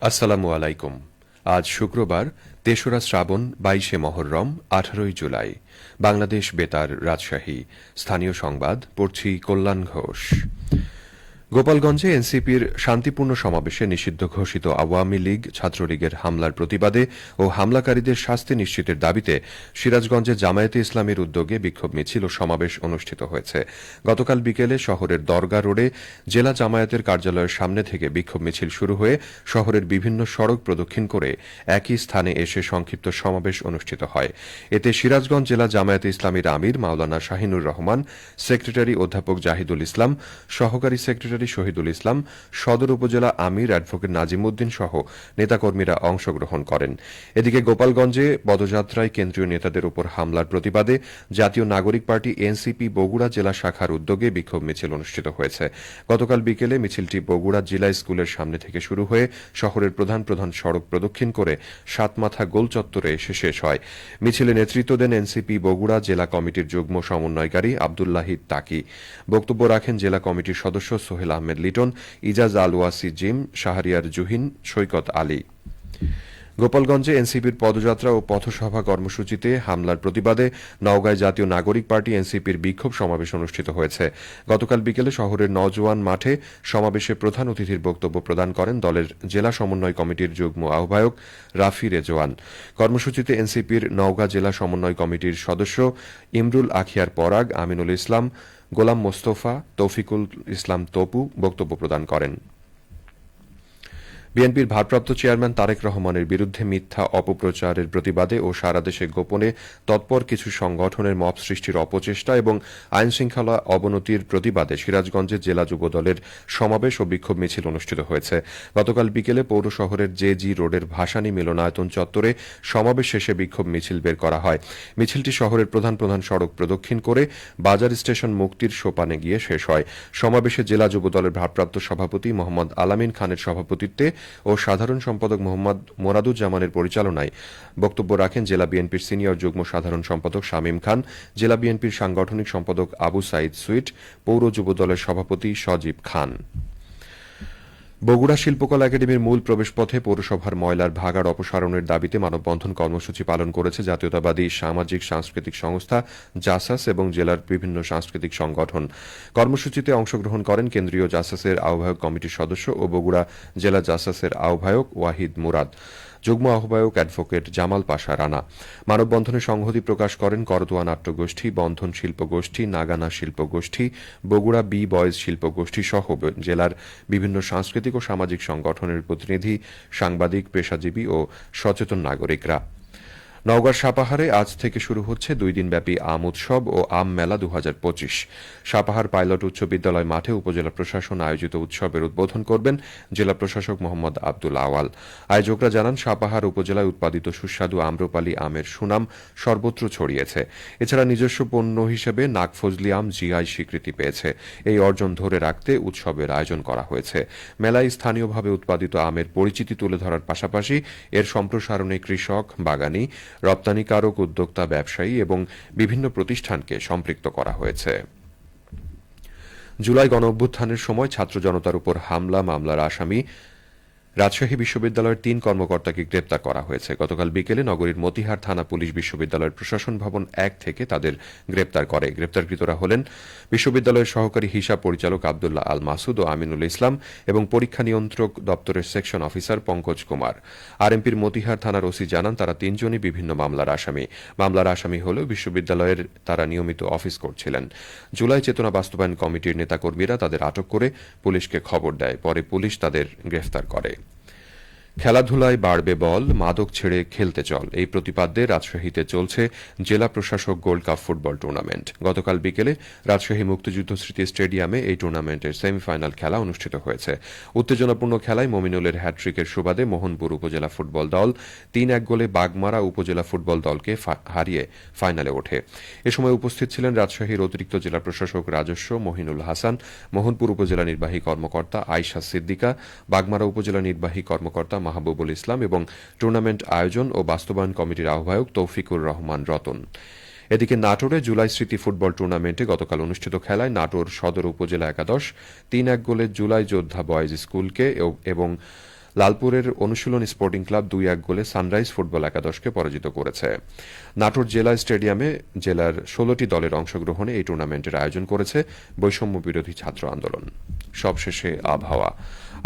আসসালামু আলাইকুম। আজ শুক্রবার, তেসরা শ্রাবণ, বাইশে মহরম, আঠারোই জুলাই। বাংলাদেশ বেতার রাজশাহী। স্থানীয় সংবাদ, পড়ছি কল্যাণ ঘোষ। গোপালগঞ্জে এনসিপির শান্তিপূর্ণ সমাবেশে নিষিদ্ধ ঘোষিত আওয়ামী লীগ ছাত্রলীগের হামলার প্রতিবাদে ও হামলাকারীদের শাস্তি নিশ্চিতের দাবিতে সিরাজগঞ্জে জামায়াতে ইসলামের উদ্যোগে বিক্ষোভ মিছিল ও সমাবেশ অনুষ্ঠিত হয়েছে। গতকাল বিকেলে শহরের দরগা রোডে জেলা জামায়াতের কার্যালয়ের সামনে থেকে বিক্ষোভ মিছিল শুরু হয়ে শহরের বিভিন্ন সড়ক প্রদক্ষিণ করে একই স্থানে এসে সংক্ষিপ্ত সমাবেশ অনুষ্ঠিত হয়। এতে সিরাজগঞ্জ জেলা জামায়াতে ইসলামীর আমির মাওলানা শাহিনুর রহমান, সেক্রেটারি অধ্যাপক জাহিদুল ইসলাম, সহকারী সেক্রেটারি শহীদুল ইসলাম, সদর উপজেলা আমির অ্যাডভোকেট নাজিমুদ্দিন সহ নেতাকর্মীরা অংশগ্রহণ করেন। এদিকে গোপালগঞ্জে পদযাত্রায় কেন্দ্রীয় নেতাদের উপর হামলার প্রতিবাদে জাতীয় নাগরিক পার্টি এনসিপি বগুড়া জেলা শাখার উদ্যোগে বিক্ষোভ মিছিল অনুষ্ঠিত হয়েছে। গতকাল বিকেলে মিছিলটি বগুড়া জেলা স্কুলের সামনে থেকে শুরু হয়ে শহরের প্রধান প্রধান সড়ক প্রদক্ষিণ করে সাতমাথা গোল চত্বরে এসে শেষ হয়। মিছিলে নেতৃত্ব দেন এনসিপি বগুড়া জেলা কমিটির যুগ্ম সমন্বয়কারী আবদুল্লাহিদ তাকি। বক্তব্য রাখেন জেলা কমিটির সদস্য সোহেল আহমেদ লিটন, ইজাজ আল ওয়াসি জিম, শাহরিয়ার জুহিন, সৈকত আলী। গোপালগঞ্জে এনসিপির পদযাত্রা ও পথসভা কর্মসূচিতে হামলার প্রতিবাদে নওগাঁয় জাতীয় নাগরিক পার্টি এনসিপির বিক্ষোভ সমাবেশ অনুষ্ঠিত হয়েছে। গতকাল বিকেলে শহরের নজওয়ান মাঠে সমাবেশে প্রধান অতিথির বক্তব্য প্রদান করেন দলের জেলা সমন্বয় কমিটির যুগ্ম আহ্বায়ক রাফি রেজওয়ান। কর্মসূচিতে এনসিপির নওগাঁ জেলা সমন্বয় কমিটির সদস্য ইমরুল আখিয়ার পরাগ, আমিনুল ইসলাম গোলাম মোস্তফা তৌফিকুল ইসলাম তপু বক্তব্য প্রদান করেন। বিএনপির ভারপ্রাপ্ত চেয়ারম্যান তারেক রহমানের বিরুদ্ধে মিথ্যা অপপ্রচারের প্রতিবাদে ও সারা দেশে গোপনে তৎপর কিছু সংগঠনের মব সৃষ্টির অপচেষ্টা এবং আইনশৃঙ্খলা অবনতির প্রতিবাদে সিরাজগঞ্জে জেলা যুবদলের সমাবেশ ও বিক্ষোভ মিছিল অনুষ্ঠিত হয়েছে। গতকাল বিকেলে পৌর শহরের জে জি রোডের ভাসানী মিলনায়তন চত্বরে সমাবেশ শেষে বিক্ষোভ মিছিল বের করা হয়। মিছিলটি শহরের প্রধান প্রধান সড়ক প্রদক্ষিণ করে বাজার স্টেশন মুক্তির সোপানে গিয়ে শেষ হয়। সমাবেশে জেলা যুবদলের ভারপ্রাপ্ত সভাপতি মোহাম্মদ আলামিন খানের সভাপতিত্বে ও সাধারণ সম্পাদক মোহাম্মদ মোরাদুজ্জামানের পরিচালনায় বক্তব্য রাখেন জেলা বিএনপির সিনিয়র যুগ্ম সাধারণ সম্পাদক শামীম খান, জেলা বিএনপির সাংগঠনিক সম্পাদক আবু সাইদ সুইট, পৌর যুব দলের সভাপতি সজীব খান। বগুড়া শিল্পকলা একাডেমির মূল প্রবেশপথে পৌরসভার ময়লার ভাগাড় অপসারণের দাবিতে মানববন্ধন কর্মসূচি পালন করেছে জাতীয়তাবাদী সামাজিক সাংস্কৃতিক সংস্থা, জাসাস এবং জেলার বিভিন্ন সাংস্কৃতিক সংগঠন। কর্মসূচিতে অংশগ্রহণ করেন কেন্দ্রীয় জাসাসের আহ্বায়ক কমিটির সদস্য ও বগুড়া জেলা জাসাসের আহ্বায়ক ওয়াহিদ মুরাদ। যুগ্ম আহ্বায়ক অ্যাডভোকেট জামাল পাশা রানা। মানববন্ধনে সংহতি প্রকাশ করেন করতোয়া নাট্যগোষ্ঠী, বন্ধন শিল্পগোষ্ঠী, নাগানা শিল্পগোষ্ঠী, বগুড়া বি বয়েজ শিল্পগোষ্ঠী সহ জেলার বিভিন্ন সাংস্কৃতিক ও সামাজিক সংগঠনের প্রতিনিধি, সাংবাদিক, পেশাজীবী ও সচেতন নাগরিকরা। নওগাঁর সাপাহারে আজ থেকে শুরু হচ্ছে দুই দিনব্যাপী আম উৎসব ও আম মেলা দু হাজার পঁচিশ। সাপাহার পাইলট উচ্চ বিদ্যালয় মাঠে উপজেলা প্রশাসন আয়োজিত উৎসবের উদ্বোধন করবেন জেলা প্রশাসক মোহাম্মদ আব্দুল আওয়াল। আয়োজকরা জানান, সাপাহার উপজেলায় উৎপাদিত সুস্বাদু আম্রপালি আমের সুনাম সর্বত্র ছড়িয়েছে। এছাড়া নিজস্ব পণ্য হিসেবে নাগফজলি আম জিআই স্বীকৃতি পেয়েছে। এই অর্জন ধরে রাখতে উৎসবের আয়োজন করা হয়েছে। মেলায় স্থানীয়ভাবে উৎপাদিত আমের পরিচিতি তুলে ধরার পাশাপাশি এর সম্প্রসারণে কৃষক, বাগানী রপ্তানিকারক উদ্যোক্তা ব্যবসায়ী এবং বিভিন্ন প্রতিষ্ঠানকে সম্পৃক্ত করা হয়েছে। জুলাই গণ অভ্যুত্থানের সময় ছাত্র জনতার উপর হামলা, মামলার আসামি রাজশাহী বিশ্ববিদ্যালয়ের তিন কর্মকর্তাকে গ্রেপ্তার করা হয়েছে। গতকাল বিকেলে নগরীর মতিহার থানা পুলিশ বিশ্ববিদ্যালয়ের প্রশাসন ভবন এক থেকে তাদের গ্রেপ্তার করে। গ্রেপ্তারকৃতরা হলেন বিশ্ববিদ্যালয়ের সহকারী হিসাব পরিচালক আবদুল্লাহ আল মাসুদ ও আমিনুল ইসলাম এবং পরীক্ষা নিয়ন্ত্রক দপ্তরের সেকশন অফিসার পঙ্কজ কুমার। আরএমপির মতিহার থানার ওসি জানান, তারা তিনজনই বিভিন্ন মামলার আসামি। মামলার আসামি হলেও বিশ্ববিদ্যালয়ের তারা নিয়মিত অফিস করছিলেন। জুলাই চেতনা বাস্তবায়ন কমিটির নেতাকর্মীরা তাদের আটক করে পুলিশকে খবর দেয়। পরে পুলিশ তাদের গ্রেফতার করে। খেলাধুলায় বাড়বে বল, মাদক ছেড়ে খেলতে চল। এই প্রতিপাদ্যে রাজশাহীতে চলছে জেলা প্রশাসক গোল্ড কাপ ফুটবল টুর্নামেন্ট। গতকাল বিকেলে রাজশাহী মুক্তিযুদ্ধ স্মৃতি স্টেডিয়ামে এই টুর্নামেন্টের সেমিফাইনাল খেলা অনুষ্ঠিত হয়েছে। উত্তেজনাপূর্ণ খেলায় মমিনুলের হ্যাট্রিকের সুবাদে মোহনপুর উপজেলা ফুটবল দল তিন এক গোলে বাগমারা উপজেলা ফুটবল দলকে হারিয়ে ফাইনালে ওঠে। এ সময় উপস্থিত ছিলেন রাজশাহীর অতিরিক্ত জেলা প্রশাসক রাজস্ব মহিনুল হাসান, মোহনপুর উপজেলা নির্বাহী কর্মকর্তা আয়শা সিদ্দিকা, বাগমারা উপজেলা নির্বাহী কর্মকর্তা মাহবুবুল ইসলাম এবং টুর্নামেন্ট আয়োজন ও বাস্তবায়ন কমিটির আহ্বায়ক তৌফিকুর রহমান রতন। এদিকে নাটোরে জুলাই স্মৃতি ফুটবল টুর্নামেন্টে গতকাল অনুষ্ঠিত খেলায় নাটোর সদর উপজেলা একাদশ, তিন এক গোলে জুলাই যোদ্ধা বয়েজ স্কুলকে এবং লালপুরের অনুশীলন স্পোর্টিং ক্লাব দুই এক গোলে সানরাইজ ফুটবল একাদশকে পরাজিত করেছে। নাটোর জেলা স্টেডিয়ামে জেলার ষোলোটি দলের অংশগ্রহণে এই টুর্নামেন্টের আয়োজন করেছে বৈষম্য বিরোধী ছাত্র আন্দোলন। সবশেষে আবহাওয়া।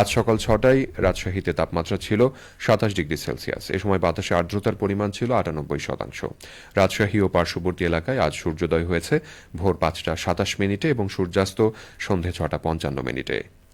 আজ সকাল ছটায় রাজশাহীতে তাপমাত্রা ছিল সাতাশ ডিগ্রি সেলসিয়াস। এ সময় বাতাসে আর্দ্রতার পরিমাণ ছিল আটানব্বই শতাংশ। রাজশাহী ও পার্শ্ববর্তী এলাকায় আজ সূর্যোদয় হয়েছে। ভোর পাঁচটা সাতাশ মিনিটে এবং সূর্যাস্ত সন্ধে ছটা পঞ্চান্ন মিনিটে।